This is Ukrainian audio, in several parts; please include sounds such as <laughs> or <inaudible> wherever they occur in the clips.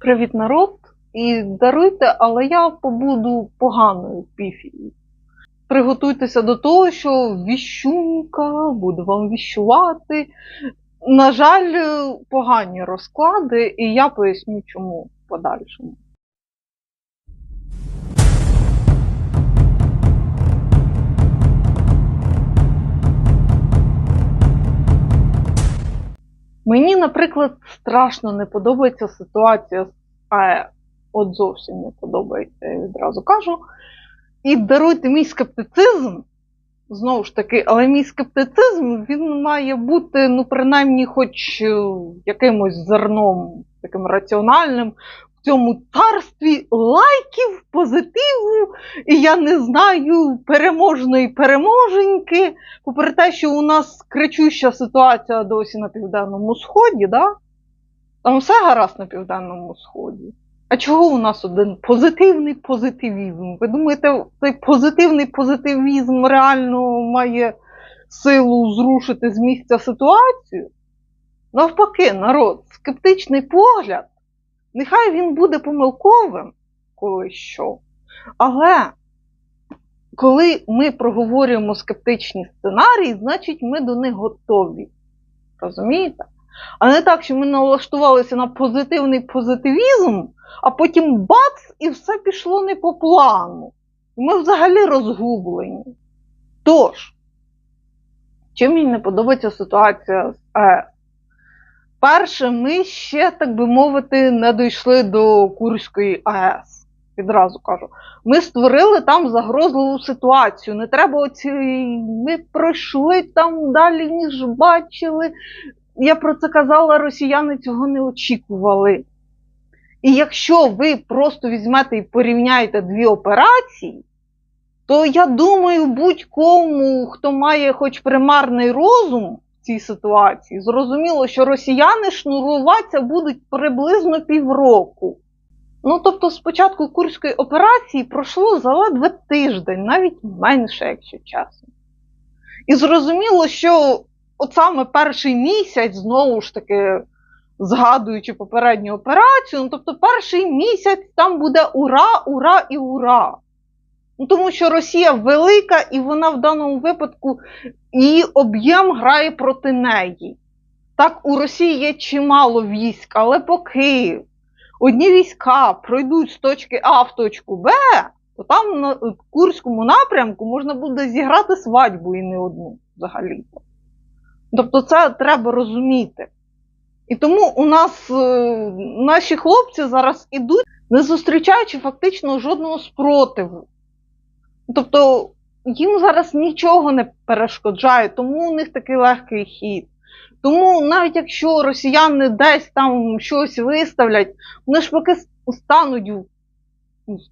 Привіт, народ! І даруйте, але я побуду поганою піфією. Приготуйтеся до того, що віщунка буде вам віщувати. На жаль, погані розклади, і я поясню, чому в подальшому. Мені, наприклад, страшно не подобається ситуація з АЕ. От зовсім не подобається, я відразу кажу. І даруйте мій скептицизм, знову ж таки, але мій скептицизм він має бути, ну, принаймні, хоч е, якимось зерном таким раціональним цьому царстві лайків, позитиву, і я не знаю переможної переможеньки. Попри те, що у нас кричуща ситуація досі на Південному Сході, да? там все гаразд на Південному Сході. А чого у нас один позитивний позитивізм? Ви думаєте, цей позитивний позитивізм реально має силу зрушити з місця ситуацію? Навпаки, народ, скептичний погляд, нехай він буде помилковим, коли що. Але коли ми проговорюємо скептичні сценарії, значить ми до них готові. Розумієте? А не так, що ми налаштувалися на позитивний позитивізм, а потім бац, і все пішло не по плану. Ми взагалі розгублені. Тож, чим мені не подобається ситуація з АЕС? Перше, ми ще, так би мовити, не дійшли до Курської АЕС. Відразу кажу. Ми створили там загрозливу ситуацію. Не треба оці. Ми пройшли там далі, ніж бачили. Я про це казала, росіяни цього не очікували. І якщо ви просто візьмете і порівняєте дві операції, то я думаю, будь-кому, хто має хоч примарний розум цій ситуації, зрозуміло, що росіяни шнуруватися будуть приблизно півроку. Ну, тобто, з початку Курської операції пройшло заледве тиждень, навіть менше, якщо чесно. І зрозуміло, що от саме перший місяць, знову ж таки, згадуючи попередню операцію, ну, тобто перший місяць там буде ура, ура і ура. Ну, Тому що Росія велика, і вона в даному випадку її об'єм грає проти неї. Так, у Росії є чимало військ, але поки одні війська пройдуть з точки А в точку Б, то там на Курському напрямку можна буде зіграти свадьбу і не одну взагалі. Тобто це треба розуміти. І тому у нас е, наші хлопці зараз ідуть, не зустрічаючи фактично жодного спротиву. Тобто їм зараз нічого не перешкоджає, тому у них такий легкий хід. Тому навіть якщо росіяни десь там щось виставлять, вони ж поки стануть в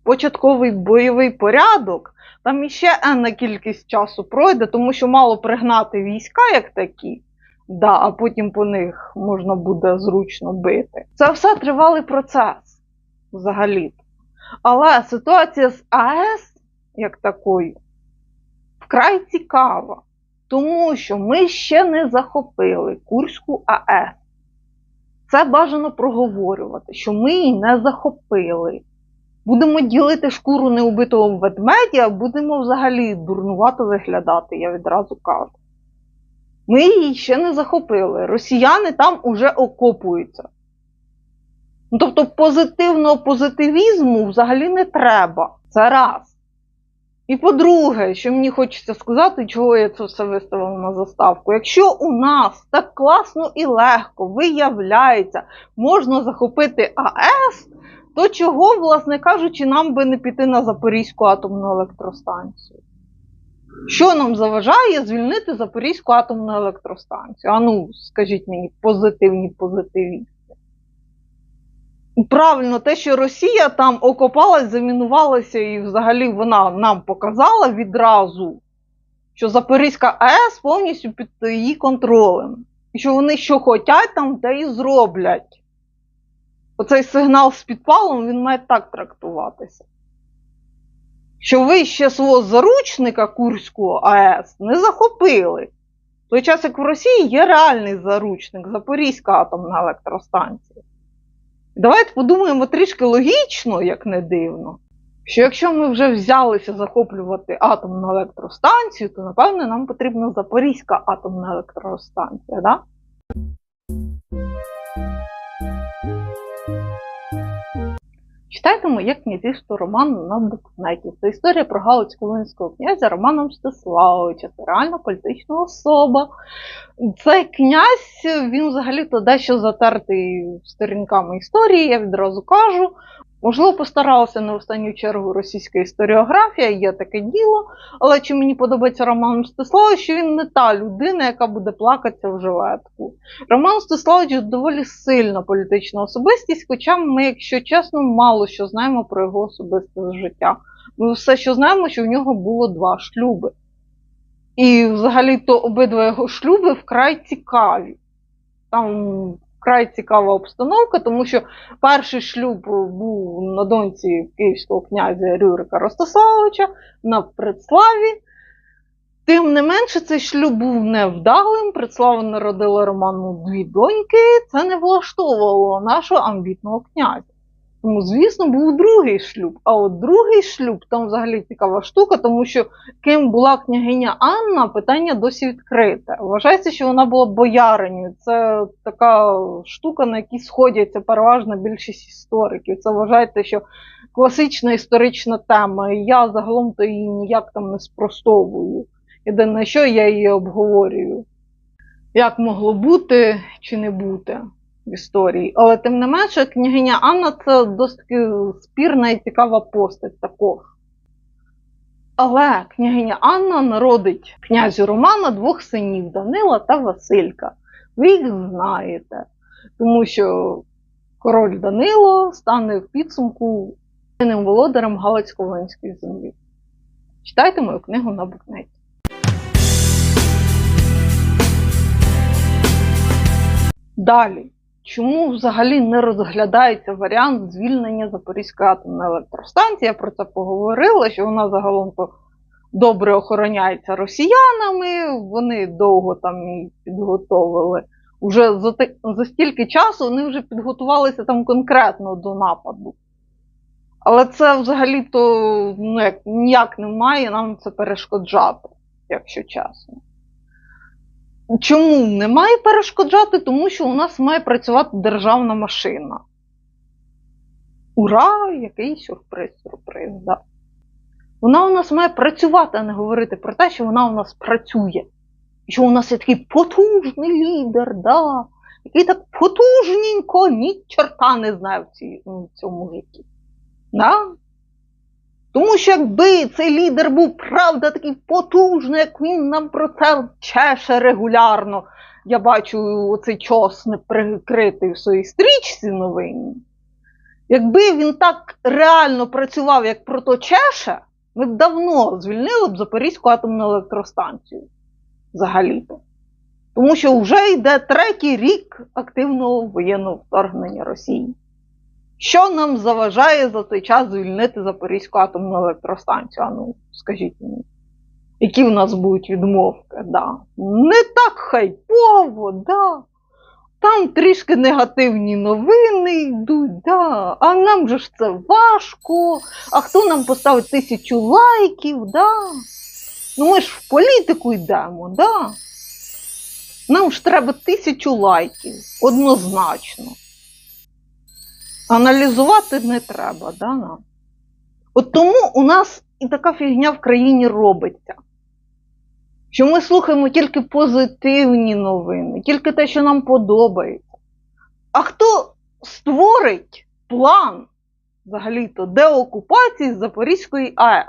початковий бойовий порядок, там іще енна кількість часу пройде, тому що мало пригнати війська як такі, да, а потім по них можна буде зручно бити. Це все тривалий процес взагалі. Але ситуація з АЕС як такою вкрай цікава, тому що ми ще не захопили Курську АЕС. Це бажано проговорювати, що ми її не захопили. Будемо ділити шкуру неубитого ведмедя, будемо взагалі дурнувато виглядати, я відразу кажу. Ми її ще не захопили. Росіяни там уже окопуються. Ну, Тобто позитивного позитивізму взагалі не треба. Це раз. І по-друге, що мені хочеться сказати, чого я це все виставила на заставку. Якщо у нас так класно і легко виявляється, можна захопити АЕС, то чого, власне кажучи, нам би не піти на Запорізьку атомну електростанцію? Що нам заважає звільнити Запорізьку атомну електростанцію? А ну, скажіть мені, позитивні позитивісти. Правильно, те, що Росія там окопалась, замінувалася, і взагалі вона нам показала відразу, що Запорізька АЕС повністю під її контролем. І що вони що хочуть, там те і зроблять. Оцей сигнал з підпалом він має так трактуватися. Що ви ще свого заручника Курського АЕС не захопили. В той час, як в Росії є реальний заручник Запорізька атомна електростанція. Давайте подумаємо трішки логічно, як не дивно. Що якщо ми вже взялися захоплювати атомну електростанцію, то напевне нам потрібна Запорізька атомна електростанція, да? Читайте як князівство Роман на букнеті. Це історія про Галицького волинського князя Романа Мстиславовича. Це реально політична особа. Цей князь, він взагалі-то дещо затертий сторінками історії, я відразу кажу. Можливо, постаралася на останню чергу російська історіографія, є таке діло. Але чи мені подобається Роман Мстиславович, що він не та людина, яка буде плакатися в жилетку. Роман Мстиславович доволі сильна політична особистість, хоча ми, якщо чесно, мало що знаємо про його особисте життя. Ми все, що знаємо, що в нього було два шлюби. І взагалі-то обидва його шлюби вкрай цікаві. Там вкрай цікава обстановка, тому що перший шлюб був на доньці київського князя Рюрика Ростиславовича на Предславі. Тим не менше, цей шлюб був невдалим. Предслава народила Роману дві доньки. Це не влаштовувало нашого амбітного князя. Тому, звісно, був другий шлюб. А от другий шлюб там взагалі цікава штука, тому що ким була княгиня Анна, питання досі відкрите. Вважається, що вона була бояринею. Це така штука, на якій сходяться переважна більшість істориків. Це вважаєте, що класична історична тема. І я загалом то її ніяк там не спростовую. Єдине, що я її обговорюю. Як могло бути чи не бути історії. Але тим не менше, княгиня Анна це досить спірна і цікава постать також. Але княгиня Анна народить князю Романа двох синів Данила та Василька. Ви їх знаєте, тому що король Данило стане в підсумку єдиним володарем Галицько-Волинської землі. Читайте мою книгу на букнеті. Далі. Чому взагалі не розглядається варіант звільнення Запорізької атомної електростанції? Я про це поговорила, що вона загалом то добре охороняється росіянами, вони довго там її підготовили. Уже за, за стільки часу вони вже підготувалися там конкретно до нападу. Але це взагалі-то ну, як, ніяк не має нам це перешкоджати, якщо чесно. Чому не має перешкоджати? Тому що у нас має працювати державна машина. Ура! Який сюрприз, сюрприз, да. Вона у нас має працювати, а не говорити про те, що вона у нас працює. Що у нас є такий потужний лідер, да, який так потужненько, ні чорта не знає в, цьому житті. Да? Тому що якби цей лідер був правда такий потужний, як він нам про це чеше регулярно. Я бачу оцей час не прикритий в своїй стрічці новині. Якби він так реально працював, як про то чеше, ми б давно звільнили б Запорізьку атомну електростанцію. Взагалі-то. Тому що вже йде третій рік активного воєнного вторгнення Росії. Що нам заважає за цей час звільнити Запорізьку атомну електростанцію? А ну, скажіть мені. Які в нас будуть відмовки? Да. Не так хайпово, да. Там трішки негативні новини йдуть, да. а нам же ж це важко. А хто нам поставить тисячу лайків, да? Ну ми ж в політику йдемо, да? Нам ж треба тисячу лайків, однозначно. Аналізувати не треба, да, нам? От тому у нас і така фігня в країні робиться. Що ми слухаємо тільки позитивні новини, тільки те, що нам подобається. А хто створить план взагалі-то деокупації Запорізької АЕС?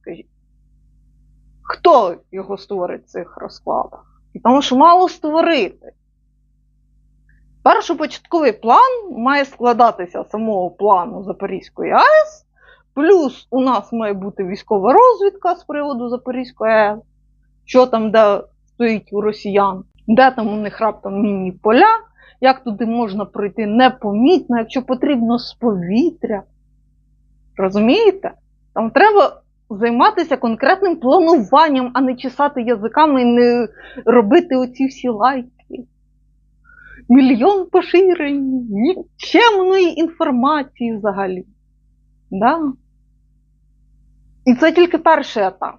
Скажіть. Хто його створить в цих розкладах? Тому що мало створити. Першопочатковий план має складатися з самого плану Запорізької АЕС, плюс у нас має бути військова розвідка з приводу Запорізької АЕС, що там де стоїть у росіян, де там у них раптом мінні поля, як туди можна пройти непомітно, якщо потрібно з повітря. Розумієте? Там треба займатися конкретним плануванням, а не чесати язиками і не робити оці всі лайки. Мільйон поширень, нікчемної інформації взагалі. Да? І це тільки перший етап.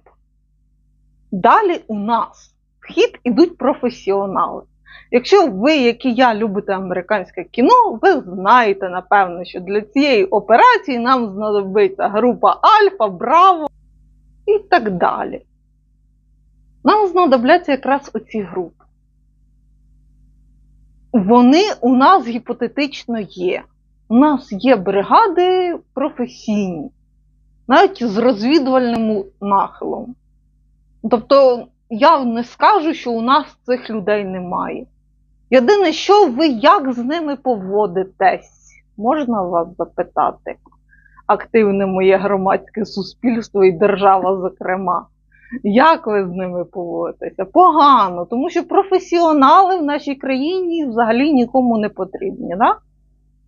Далі у нас в хід ідуть професіонали. Якщо ви, як і я, любите американське кіно, ви знаєте, напевно, що для цієї операції нам знадобиться група Альфа, Браво і так далі. Нам знадобляться якраз оці групи. Вони у нас гіпотетично є. У нас є бригади професійні, навіть з розвідувальним нахилом. Тобто, я не скажу, що у нас цих людей немає. Єдине, що ви як з ними поводитесь, можна вас запитати? Активне моє громадське суспільство і держава, зокрема. Як ви з ними поводитеся? Погано, тому що професіонали в нашій країні взагалі нікому не потрібні. Да?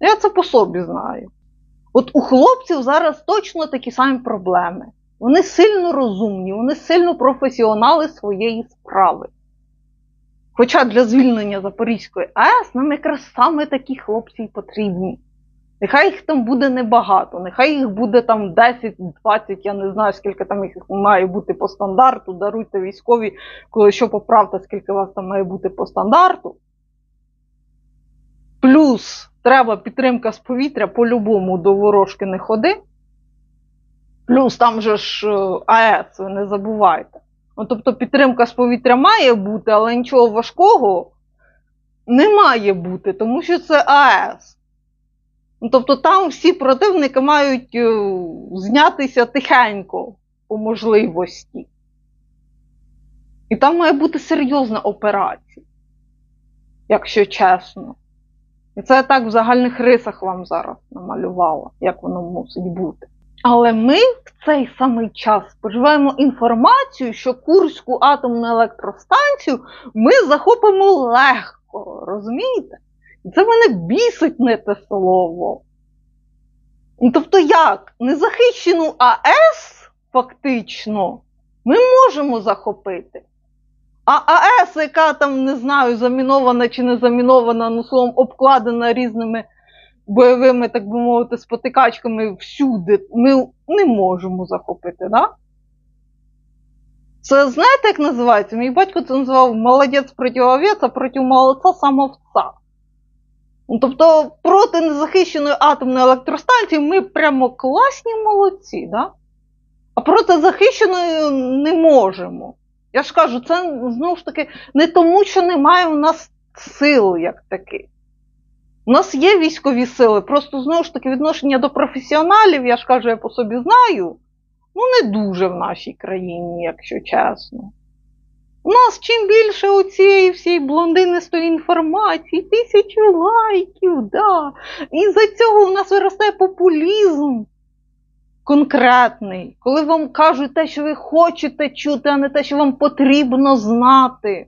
Я це по собі знаю. От у хлопців зараз точно такі самі проблеми. Вони сильно розумні, вони сильно професіонали своєї справи. Хоча для звільнення Запорізької АЕС нам якраз саме такі хлопці й потрібні. Нехай їх там буде небагато, нехай їх буде там 10-20, я не знаю, скільки там їх має бути по стандарту. Даруйте військові, коли що поправте, скільки вас там має бути по стандарту. Плюс треба підтримка з повітря, по-любому до ворожки не ходи. Плюс там же ж е, АЕС, ви не забувайте. Ну, тобто підтримка з повітря має бути, але нічого важкого не має бути, тому що це АЕС. Ну, Тобто там всі противники мають е, знятися тихенько по можливості. І там має бути серйозна операція, якщо чесно. І це я так в загальних рисах вам зараз намалювала, як воно мусить бути. Але ми в цей самий час споживаємо інформацію, що Курську атомну електростанцію ми захопимо легко, розумієте? Це мене бісить не те слово. Ну, Тобто, як? Незахищену АЕС фактично ми можемо захопити. А АЕС, яка там, не знаю, замінована чи не замінована, ну словом, обкладена різними бойовими, так би мовити, спотикачками всюди, ми не можемо захопити, да? Це знаєте, як називається? Мій батько це називав молодець проти овець, проти молодця самовця. Ну, тобто проти незахищеної атомної електростанції ми прямо класні молодці, да? а проти захищеної не можемо. Я ж кажу, це знову ж таки не тому, що немає у нас сил як таких. У нас є військові сили, просто знову ж таки відношення до професіоналів, я ж кажу, я по собі знаю, ну не дуже в нашій країні, якщо чесно. У нас чим більше у цієї всієї блондинистої інформації, тисячі лайків, да. І за цього у нас виростає популізм конкретний, коли вам кажуть те, що ви хочете чути, а не те, що вам потрібно знати.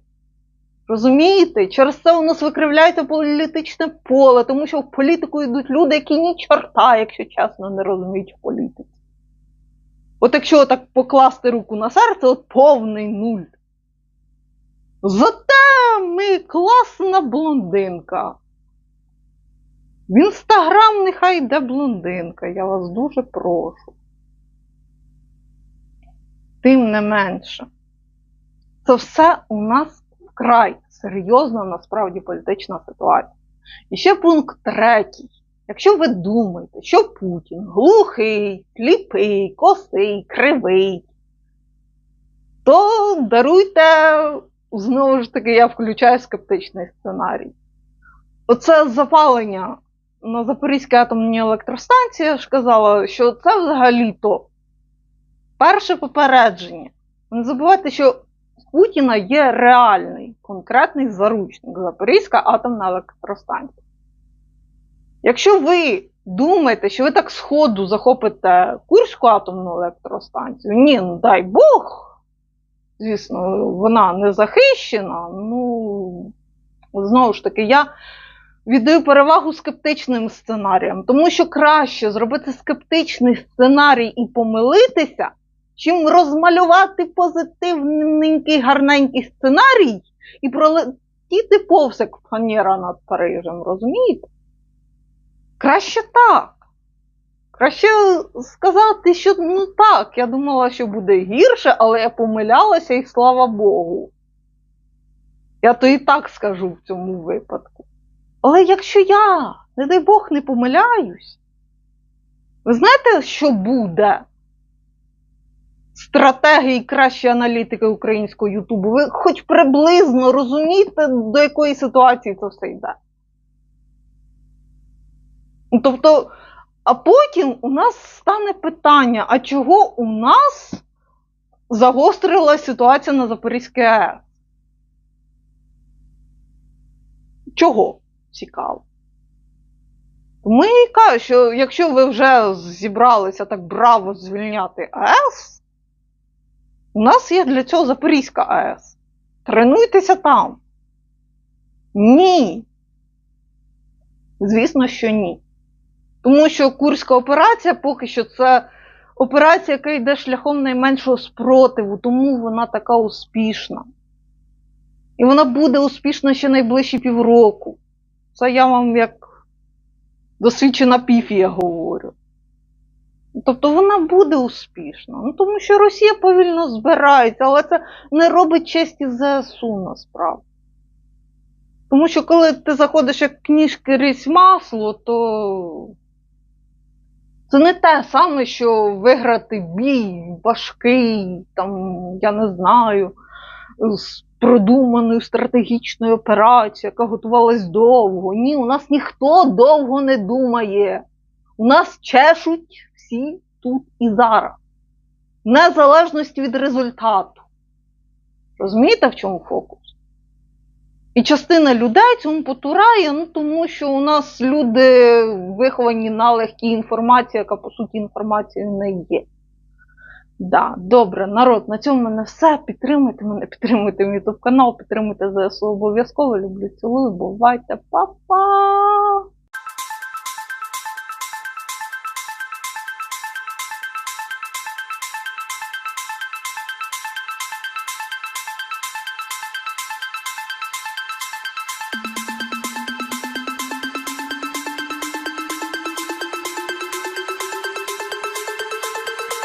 Розумієте? Через це у нас викривляється політичне поле, тому що в політику йдуть люди, які ні чорта, якщо чесно, не розуміють в політиці. От якщо так покласти руку на серце, от повний нуль. Зате ми класна блондинка. В інстаграм нехай йде блондинка, я вас дуже прошу. Тим не менше, це все у нас вкрай серйозна насправді політична ситуація. І ще пункт третій. Якщо ви думаєте, що Путін глухий, сліпий, косий, кривий, то даруйте, знову ж таки, я включаю скептичний сценарій. Оце запалення на Запорізькій атомній електростанції, я ж казала, що це взагалі-то перше попередження. Не забувайте, що у Путіна є реальний конкретний заручник Запорізька атомна електростанція. Якщо ви думаєте, що ви так сходу захопите Курську атомну електростанцію, ні, ну дай Бог. Звісно, вона не захищена. Ну, знову ж таки, я віддаю перевагу скептичним сценаріям, тому що краще зробити скептичний сценарій і помилитися, чим розмалювати позитивненький, гарненький сценарій і летіти повз фанера над Парижем, розумієте? Краще так. Краще сказати, що ну так, я думала, що буде гірше, але я помилялася і слава Богу. Я то і так скажу в цьому випадку. Але якщо я, не дай Бог, не помиляюсь, ви знаєте, що буде? Стратегії кращі аналітики українського Ютубу. Ви хоч приблизно розумієте, до якої ситуації це все йде. Ну, Тобто, а потім у нас стане питання: а чого у нас загострилася ситуація на Запорізькій АЕС? Чого? Цікаво. Тому я кажу, що якщо ви вже зібралися так браво звільняти АЕС, у нас є для цього Запорізька АЕС. Тренуйтеся там. Ні. Звісно, що ні. Тому що Курська операція поки що це операція, яка йде шляхом найменшого спротиву, тому вона така успішна. І вона буде успішна ще найближчі півроку. Це я вам як досвідчена піфія говорю. Тобто вона буде успішна. Ну, тому що Росія повільно збирається, але це не робить честі ЗСУ насправді. Тому що коли ти заходиш як книжки рись масло, то це не те саме, що виграти бій важкий, там, я не знаю, з продуманою стратегічною операцією, яка готувалась довго. Ні, у нас ніхто довго не думає. У нас чешуть всі тут і зараз. Незалежності від результату. Розумієте, в чому фокус? І частина людей цьому потурає, ну тому що у нас люди виховані на легкій інформації, яка по суті інформацією не є. Да, добре, народ, на цьому в мене все. Підтримуйте мене, <laughs> підтримуйте мій ютуб канал, підтримуйте ЗСУ обов'язково. Люблю, цілую, бувайте, па-па!